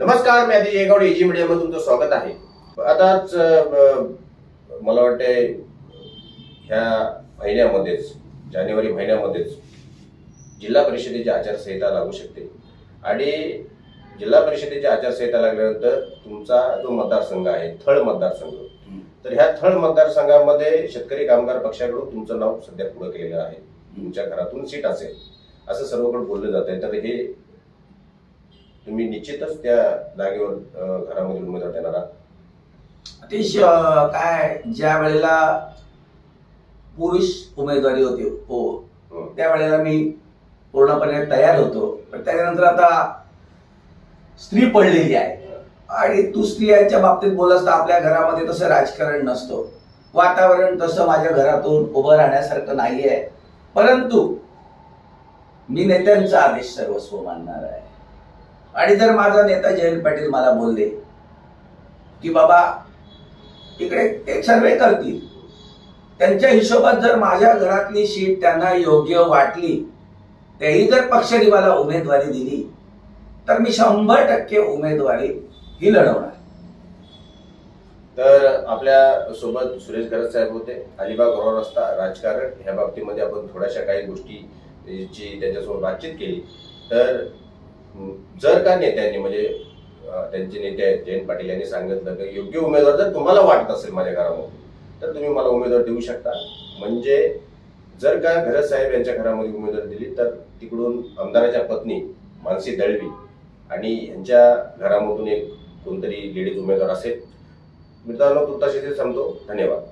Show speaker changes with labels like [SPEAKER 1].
[SPEAKER 1] नमस्कार मी आधी येगावडे एजी मीडियामध्ये तुमचं स्वागत आहे. आताच मला वाटते ह्या महिन्यामध्येच जानेवारी महिन्यामध्येच जिल्हा परिषदेची आचारसंहिता लागू शकते. आणि जिल्हा परिषदेची आचारसंहिता लागल्यानंतर तुमचा जो मतदारसंघ आहे थळ मतदारसंघ तर ह्या थळ मतदारसंघामध्ये शेतकरी कामगार पक्षाकडून तुमचं नाव सध्या पुढे केलेलं आहे. तुमच्या घरातून सीट असेल असं सर्वकडे बोललं जात आहे तर हे तुम्ही निश्चितच त्या जागेवर घरामध्ये उमेदवार देणार आहात.
[SPEAKER 2] अतिशय अं, काय ज्या वेळेला पुरुष उमेदवारी होती हो
[SPEAKER 1] हं.
[SPEAKER 2] त्यावेळेला मी पूर्णपणे तयार होतो. पण त्यानंतर आता स्त्री पडलेली आहे. आणि तू स्त्रियांच्या बाबतीत बोलस तर आपल्या घरामध्ये तसं राजकारण नसतो. वातावरण तसं माझ्या घरातून उभं राहण्यासारखं नाही आहे परंतु मी नेत्यांचा आदेश सर्वस्व मानणार आहे. आणि जर माझा नेता जयंत पाटील मला बोलले की बाबा इकडे एक सर्वे करतील. त्यांच्या हिशोबात जर माझ्या घरातली सीट त्यांना योग्य वाटली तेही जर पक्षाने मला उमेदवारी दिली तर मी शंभर टक्के उमेदवारी ही लढवणार.
[SPEAKER 1] तर आपल्यासोबत सुरेश गरज साहेब होते अलिबाग रोड रस्ता राजकारण ह्या बाबतीमध्ये आपण थोड्याशा काही गोष्टीची त्यांच्यासोबत बातचीत केली. तर जर का नेत्यांनी म्हणजे त्यांचे नेते आहेत जयंत पाटील यांनी सांगितलं की योग्य उमेदवार जर तुम्हाला वाटत असेल माझ्या घरामध्ये तर तुम्ही मला उमेदवार देऊ शकता. म्हणजे जर का घरत साहेब यांच्या घरामध्ये उमेदवार दिली तर तिकडून आमदाराच्या पत्नी मानसी दळवी आणि यांच्या घरामधून एक कोणतरी लेडीज उमेदवार असेल. मित्रांनो तुर्ताशी थांबतो धन्यवाद.